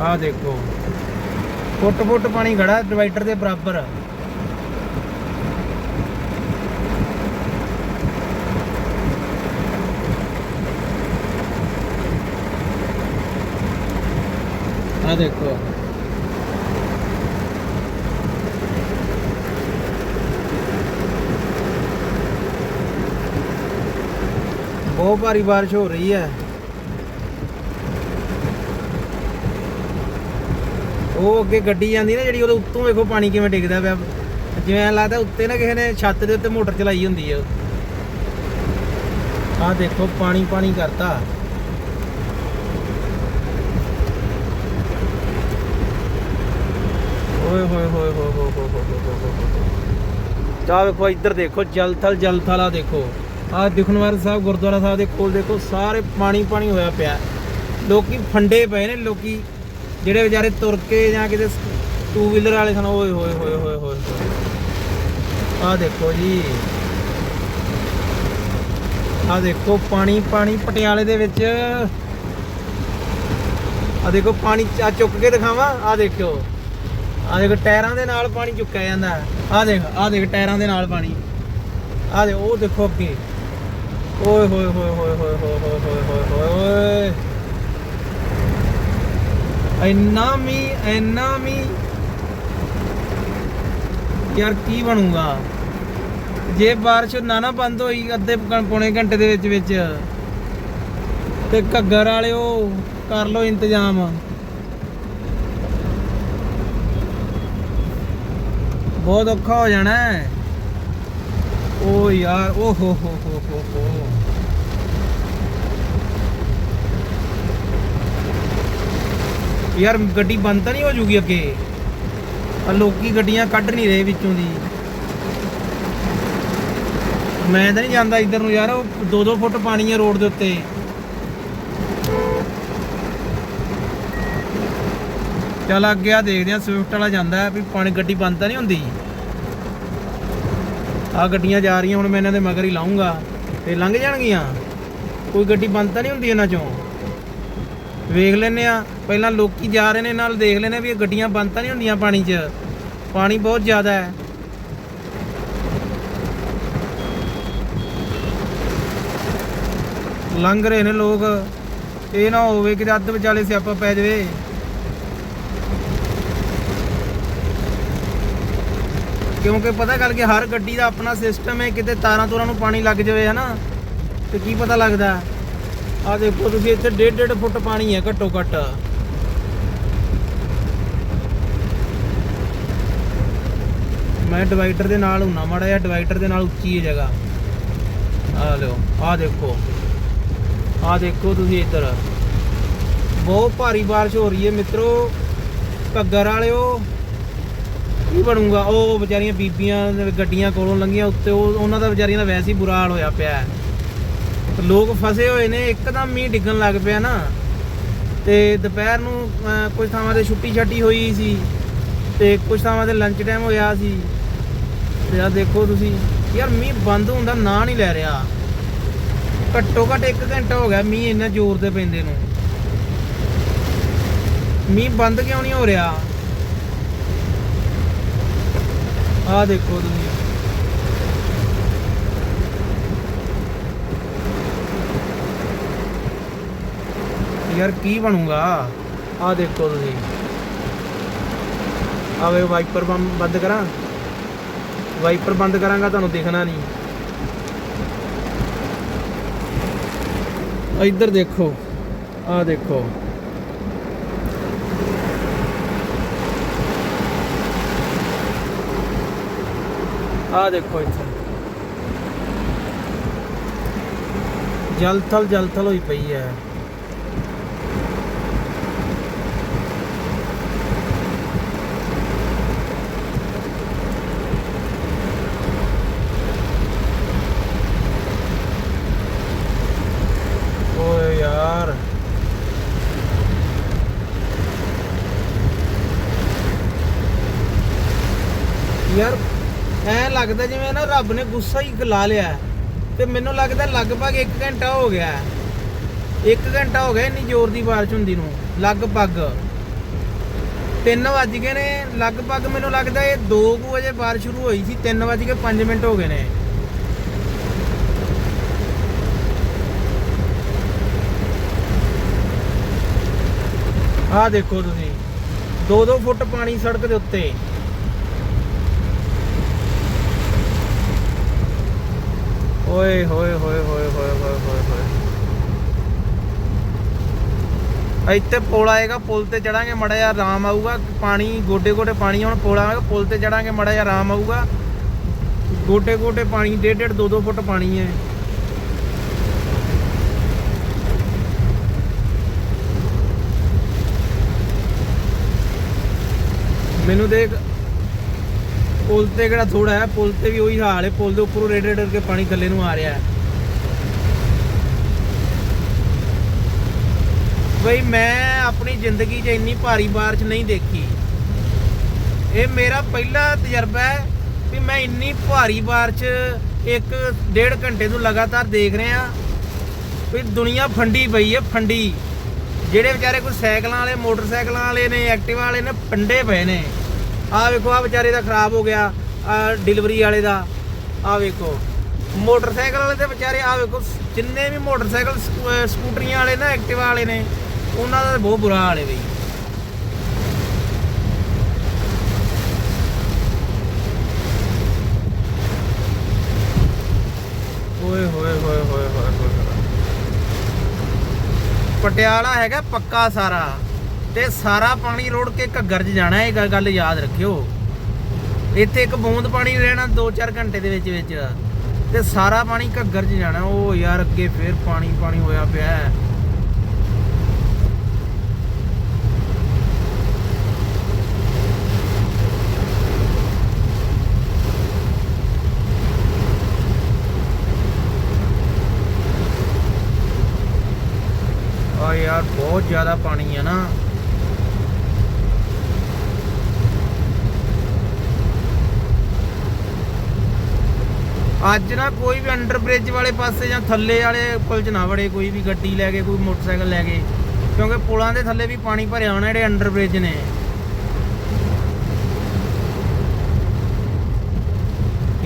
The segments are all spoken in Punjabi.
ਆਹ ਦੇਖੋ। ਫੁੱਟ ਫੁੱਟ ਪਾਣੀ ਖੜਾ ਡਿਵਾਈਡਰ ਦੇ ਬਰਾਬਰ। ਆਹ ਦੇਖੋ। ਬਹੁਤ ਭਾਰੀ ਬਾਰਿਸ਼ ਹੋ ਰਹੀ ਹੈ। ਉਹ ਅੱਗੇ ਗੱਡੀ ਜਾਂਦੀ ਨਾ ਜਿਹੜੀ ਉਹਦੇ ਉੱਤੋਂ ਵੇਖੋ ਪਾਣੀ ਕਿਵੇਂ ਡਿੱਗਦਾ ਪਿਆ। ਜਿਵੇਂ ਲੱਗਦਾ ਉੱਤੇ ਨਾ ਕਿਸੇ ਨੇ ਛੱਤ ਦੇ ਉੱਤੇ ਮੋਟਰ ਚਲਾਈ ਹੁੰਦੀ ਹੈ ਆ ਦੇਖੋ ਪਾਣੀ ਪਾਣੀ ਕਰਤਾ। ਓਏ ਹੋਏ ਹੋਏ ਹੋ ਹੋ ਹੋ ਹੋ ਹੋ ਤਾਂ ਵੇਖੋ ਇੱਧਰ ਦੇਖੋ ਜਲ ਥਲ ਜਲਥਲ ਆ ਦੇਖੋ। ਆ ਦਿਖਨਵਾਰ ਸਾਹਿਬ, ਗੁਰਦੁਆਰਾ ਸਾਹਿਬ ਦੇ ਕੋਲ ਦੇਖੋ, ਸਾਰੇ ਪਾਣੀ ਪਾਣੀ ਹੋਇਆ ਪਿਆ। ਲੋਕੀ ਫੰਡੇ ਪਏ ਨੇ, ਲੋਕੀ ਜਿਹੜੇ ਵਿਚਾਰੇ ਤੁਰ ਕੇ ਜਾਂ ਕਿਤੇ ਟੂ ਵੀਲਰ ਵਾਲੇ ਸਨ ਓਏ ਹੋਏ ਹੋਏ ਹੋਏ ਹੋਏ ਆਹ ਦੇਖੋ ਜੀ ਆਹ ਦੇਖੋ ਪਾਣੀ ਪਾਣੀ ਪਟਿਆਲੇ ਦੇ ਵਿੱਚ ਆਹ ਦੇਖੋ ਪਾਣੀ ਆ ਚੁੱਕ ਕੇ ਦਿਖਾਵਾਂ ਆਹ ਦੇਖਿਓ ਆਹ ਦੇਖੋ ਟਾਇਰਾਂ ਦੇ ਨਾਲ ਪਾਣੀ ਚੁੱਕਿਆ ਜਾਂਦਾ ਆਹ ਦੇਖ ਆਹ ਦੇਖ ਟਾਇਰਾਂ ਦੇ ਨਾਲ ਪਾਣੀ ਆਹ ਦੇ ਉਹ ਦੇਖੋ ਅੱਗੇ ਓਏ ਹੋਏ ਹੋਏ ਹੋਏ ਹੋਏ ਹੋਏ ਹੋਏ ਹੋਏ ਹੋਏ ਹੋਏ ਇੰਨਾ ਮੀ ਇੰਨਾ ਮੀ। ਯਾਰ ਕੀ ਬਣੂਗਾ? ਜੇ ਬਾਰਿਸ਼ ਨਾ ਨਾ ਬੰਦ ਹੋਈ ਅੱਧੇ ਪੌਣੇ ਘੰਟੇ ਦੇ ਵਿੱਚ ਵਿੱਚ। ਤੇ ਘੱਗਰ ਵਾਲਿਓ, ਕਰ ਲਓ ਇੰਤਜ਼ਾਮ। ਬਹੁਤ ਔਖਾ ਹੋ ਜਾਣਾ। ਓ ਯਾਰ, ਓ ਹੋ ਹੋ ਹੋ ਹੋ। ਯਾਰ ਗੱਡੀ ਬੰਦ ਤਾਂ ਨਹੀਂ ਹੋ ਜੂਗੀ ਅੱਗੇ। ਆ ਲੋਕੀ ਗੱਡੀਆਂ ਕੱਢ ਨਹੀਂ ਰਹੇ ਵਿੱਚੋਂ ਦੀ। ਮੈਂ ਤਾਂ ਨਹੀਂ ਜਾਂਦਾ ਇੱਧਰ ਨੂੰ ਯਾਰ, ਉਹ 2-2 ਫੁੱਟ ਪਾਣੀ ਹੈ ਰੋਡ ਦੇ ਉੱਤੇ। ਚੱਲ ਅੱਗੇ ਆ ਦੇਖਦੇ ਆ ਸਵਿਫਟ ਵਾਲਾ ਜਾਂਦਾ ਵੀ ਪਾਣੀ ਗੱਡੀ ਬੰਦ ਤਾਂ ਨਹੀਂ ਹੁੰਦੀ। ਆ ਗੱਡੀਆਂ ਜਾ ਰਹੀਆਂ, ਹੁਣ ਮੈਂ ਇਹਨਾਂ ਦੇ ਮਗਰ ਹੀ ਲਾਉਂਗਾ ਤੇ ਲੰਘ ਜਾਣਗੀਆਂ। ਕੋਈ ਗੱਡੀ ਬੰਦ ਤਾਂ ਨਹੀਂ ਹੁੰਦੀ ਇਹਨਾਂ ਚੋਂ। ਵੇਖ ਲੈਨੇ ਆ ਪਹਿਲਾਂ ਲੋਕੀ ਜਾ ਰਹੇ ਨੇ, ਨਾਲ ਦੇਖ ਲੈਨੇ ਵੀ ਇਹ ਗੱਡੀਆਂ ਬੰਦ ਤਾਂ ਨਹੀਂ ਹੁੰਦੀਆਂ ਪਾਣੀ 'ਚ। ਪਾਣੀ ਬਹੁਤ ਜ਼ਿਆਦਾ ਹੈ। ਲੰਘ ਰਹੇ ਨੇ ਲੋਕ। ਇਹ ਨਾ ਹੋਵੇ ਕਿ ਅੱਧ ਵਿਚਾਲੇ ਸਿਆਪਾ ਪੈ ਜਾਵੇ। ਕਿਉਂਕਿ ਪਤਾ ਗੱਲ ਕਿ ਹਰ ਗੱਡੀ ਦਾ ਆਪਣਾ ਸਿਸਟਮ ਹੈ, ਕਿਤੇ ਤਾਰਾਂ ਤੂਰਾਂ ਨੂੰ ਪਾਣੀ ਲੱਗ ਜਾਵੇ ਹਨਾ ਤੇ ਕੀ ਪਤਾ ਲੱਗਦਾ? ਆ ਦੇਖੋ ਤੁਸੀਂ ਇੱਥੇ 1.5 ਫੁੱਟ ਪਾਣੀ ਹੈ ਘੱਟੋ ਘੱਟ। ਮੈਂ ਡਿਵਾਈਡਰ ਦੇ ਨਾਲ ਹੁੰਨਾ, ਮਾੜਾ ਜਿਹਾ ਡਿਵਾਈਡਰ ਦੇ ਨਾਲ ਉੱਚੀ ਹੈ ਜਗ੍ਹਾ। ਆ ਲਿਓ, ਆ ਦੇਖੋ। ਆ ਦੇਖੋ ਤੁਸੀਂ ਇੱਧਰ। ਬਹੁਤ ਭਾਰੀ ਬਾਰਿਸ਼ ਹੋ ਰਹੀ ਹੈ ਮਿੱਤਰੋ। ਘੱਗਰ ਵਾਲਿਓ, ਕੀ ਬਣੂਗਾ? ਉਹ ਵਿਚਾਰੀਆਂ ਬੀਬੀਆਂ ਗੱਡੀਆਂ ਕੋਲੋਂ ਲੰਘੀਆਂ, ਉੱਤੇ ਉਹ ਉਹਨਾਂ ਦਾ ਵਿਚਾਰੀਆਂ ਦਾ ਵੈਸੇ ਹੀ ਬੁਰਾ ਹਾਲ ਹੋਇਆ ਪਿਆ ਹੈ। ਤੇ ਲੋਕ ਫਸੇ ਹੋਏ ਨੇ ਇੱਕਦਮ ਮੀਂਹ ਡਿੱਗਣ ਲੱਗ ਪਿਆ ਨਾ। ਤੇ ਦੁਪਹਿਰ ਨੂੰ ਅਹ, ਕੁਝ ਥਾਵਾਂ ਤੇ ਛੁੱਟੀ ਛੱਟੀ ਹੋਈ ਸੀ ਤੇ ਕੁਝ ਥਾਵਾਂ ਤੇ ਲੰਚ ਟਾਈਮ ਹੋਇਆ ਸੀ। ਤੇ ਆ ਦੇਖੋ ਤੁਸੀਂ ਯਾਰ ਮੀਂਹ ਬੰਦ ਹੋਣ ਦਾ ਨਾਂ ਨਹੀਂ ਲੈ ਰਿਹਾ। ਘੱਟੋ ਘੱਟ 1 ਘੰਟਾ ਹੋ ਗਿਆ ਮੀਂਹ ਇੰਨਾ ਜ਼ੋਰ ਦੇ ਪੈਂਦੇ ਨੂੰ। ਮੀਂਹ ਬੰਦ ਕਿਉਂ ਨਹੀਂ ਹੋ ਰਿਹਾ? ਆ ਦੇਖੋ ਤੁਸੀਂ। ਯਾਰ ਕੀ ਬਣੂਗਾ? ਆ ਦੇਖੋ ਤੁਸੀਂ। ਆਵੇ ਵਾਈਪਰ ਬੰਦ ਕਰਾਂ। ਵਾਈਪਰ ਬੰਦ ਕਰਾਂਗਾ, ਤੁਹਾਨੂੰ ਦਿਖਣਾ ਨਹੀਂ। ਇੱਧਰ ਦੇਖੋ ਆ ਦੇਖੋ। ਆ ਦੇਖੋ ਇੱਥੇ। ਜਲਥਲ ਜਲਥਲ ਹੋਈ ਪਈ ਹੈ ਓਏ ਯਾਰ ਯਾਰ ਐ ਲੱਗਦਾ ਜਿਵੇਂ ਨਾ ਰੱਬ ਨੇ ਗੁੱਸਾ ਹੀ ਲਾ ਲਿਆ ਤੇ ਮੈਨੂੰ ਲੱਗਦਾ ਲਗਭਗ 1 ਘੰਟਾ ਹੋ ਗਿਆ 1 ਘੰਟਾ ਹੋ ਗਿਆ ਇੰਨੀ ਜ਼ੋਰ ਦੀ ਬਾਰਿਸ਼ ਹੁੰਦੀ ਨੂੰ, ਲਗਭਗ। 3 ਵੱਜ ਗਏ ਨੇ, ਲਗਭਗ ਮੈਨੂੰ ਲੱਗਦਾ ਇਹ 2 ਵਜੇ ਬਾਰਿਸ਼ ਸ਼ੁਰੂ ਹੋਈ ਸੀ 3 ਵੱਜ ਕੇ 5 ਮਿੰਟ ਹੋ ਗਏ ਨੇ। ਆਹ ਦੇਖੋ ਤੁਸੀਂ 2-2 ਫੁੱਟ ਪਾਣੀ ਸੜਕ ਦੇ ਉੱਤੇ। ਓਏ ਹੋਏ ਹੋਏ ਹੋਏ ਹੋਏ ਹੋਏ ਹੋਏ ਹੋਏ। ਇੱਥੇ ਪੁਲ ਆਏਗਾ, ਪੁਲ ਤੇ ਚੜਾਂਗੇ, ਮੜਾ ਜਿਹਾ ਆਰਾਮ ਆਊਗਾ। ਪਾਣੀ, ਗੋਡੇ ਗੋਡੇ ਪਾਣੀ ਹੁਣ ਪੁਲ ਆਏਗਾ ਪੁਲ ਤੇ ਚੜਾਂਗੇ, ਮੜਾ ਜਿਹਾ ਆਰਾਮ ਆਊਗਾ। ਗੋਡੇ ਗੋਡੇ ਪਾਣੀ, ਡੇਢ ਡੇਢ, ਦੋ ਦੋ ਫੁੱਟ ਪਾਣੀ ਹੈ। ਮੈਨੂੰ ਦੇਖ ਪੁਲ ਤੇ ਕਿਹੜਾ ਥੋੜਾ ਹੈ, ਪੁਲ ਤੇ ਵੀ ਉਹੀ ਹਾਲ ਹੈ, ਪੁਲ ਦੇ ਉੱਪਰੋਂ ਰੇਡ ਰੇਡ ਕਰਕੇ ਪਾਣੀ ਥੱਲੇ ਨੂੰ ਆ ਰਿਹਾ ਹੈ। ਬਈ ਮੈਂ ਆਪਣੀ ਜ਼ਿੰਦਗੀ 'ਚ ਇੰਨੀ ਭਾਰੀ ਬਾਰਿਸ਼ ਨਹੀਂ ਦੇਖੀ। ਇਹ ਮੇਰਾ ਪਹਿਲਾ ਤਜਰਬਾ ਹੈ ਵੀ ਮੈਂ ਇੰਨੀ ਭਾਰੀ ਬਾਰਿਸ਼ ਇੱਕ ਡੇਢ ਘੰਟੇ ਤੋਂ ਲਗਾਤਾਰ ਦੇਖ ਰਿਹਾ ਵੀ ਦੁਨੀਆ ਫੰਡੀ ਪਈ ਹੈ, ਫੰਡੀ। ਜਿਹੜੇ ਵਿਚਾਰੇ ਕੋਈ ਸਾਈਕਲਾਂ ਵਾਲੇ, ਮੋਟਰਸਾਈਕਲਾਂ ਵਾਲੇ ਨੇ, ਐਕਟਿਵਾ ਵਾਲੇ ਨੇ, ਫੰਡੇ ਪਏ ਨੇ। ਆਹ ਵੇਖੋ, ਆ ਵਿਚਾਰੇ ਦਾ ਖਰਾਬ ਹੋ ਗਿਆ ਡਿਲੀਵਰੀ ਵਾਲੇ ਦਾ ਆਹ ਵੇਖੋ। ਮੋਟਰਸਾਈਕਲ ਵਾਲੇ ਤੇ ਵਿਚਾਰੇ ਆਹ ਵੇਖੋ, ਜਿੰਨੇ ਵੀ ਮੋਟਰਸਾਈਕਲ ਸਕੂਟਰੀਆਂ ਵਾਲੇ ਨਾ, ਐਕਟਿਵਾ ਵਾਲੇ ਨੇ, ਉਹਨਾਂ ਦਾ ਬਹੁਤ ਬੁਰਾ ਹਾਲ ਹੈ ਬਈ। ਓਏ ਹੋਏ ਹੋਏ ਹੋਏ ਹੋਏ ਹੋਏ ਹੋਏ। ਪਟਿਆਲਾ ਹੈਗਾ ਪੱਕਾ ਸਾਰਾ। ਤੇ ਸਾਰਾ ਪਾਣੀ ਰੋੜ ਕੇ ਘੱਗਰ 'ਚ ਜਾਣਾ ਇਹ ਗੱਲ- ਯਾਦ ਰੱਖਿਓ। ਇੱਥੇ ਇੱਕ ਬੂੰਦ ਪਾਣੀ ਰਹਿਣਾ 2-4 ਘੰਟੇ ਦੇ ਵਿੱਚ ਵਿੱਚ। ਤੇ ਸਾਰਾ ਪਾਣੀ ਘੱਗਰ 'ਚ ਜਾਣਾ, ਉਹ ਯਾਰ ਅੱਗੇ ਫੇਰ ਪਾਣੀ ਪਾਣੀ ਹੋਇਆ ਪਿਆ ਹੈ। ਆ ਯਾਰ ਬਹੁਤ ਜ਼ਿਆਦਾ ਪਾਣੀ ਹੈ ਨਾ। ਅੱਜ ਨਾ ਕੋਈ ਵੀ ਅੰਡਰ ਬ੍ਰਿਜ ਵਾਲੇ ਪਾਸੇ ਜਾਂ ਥੱਲੇ ਵਾਲੇ ਪੁਲ 'ਚ ਨਾ ਵੜੇ, ਕੋਈ ਵੀ ਗੱਡੀ ਲੈ ਕੇ, ਕੋਈ ਮੋਟਰਸਾਈਕਲ ਲੈ ਕੇ, ਕਿਉਂਕਿ ਪੁਲਾਂ ਦੇ ਥੱਲੇ ਵੀ ਪਾਣੀ ਭਰਿਆ ਹੋਣਾ ਜਿਹੜੇ ਅੰਡਰ ਬ੍ਰਿਜ ਨੇ।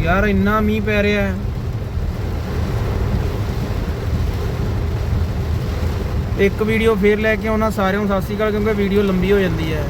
ਯਾਰ ਇੰਨਾ ਮੀਂਹ ਪੈ ਰਿਹਾ ਹੈ। ਇੱਕ ਵੀਡੀਓ ਫੇਰ ਲੈ ਕੇ ਆਉਣਾ ਸਾਰਿਆਂ ਨੂੰ, ਸਤਿ ਸ਼੍ਰੀ ਅਕਾਲ, ਕਿਉਂਕਿ ਵੀਡੀਓ ਲੰਬੀ ਹੋ ਜਾਂਦੀ ਹੈ।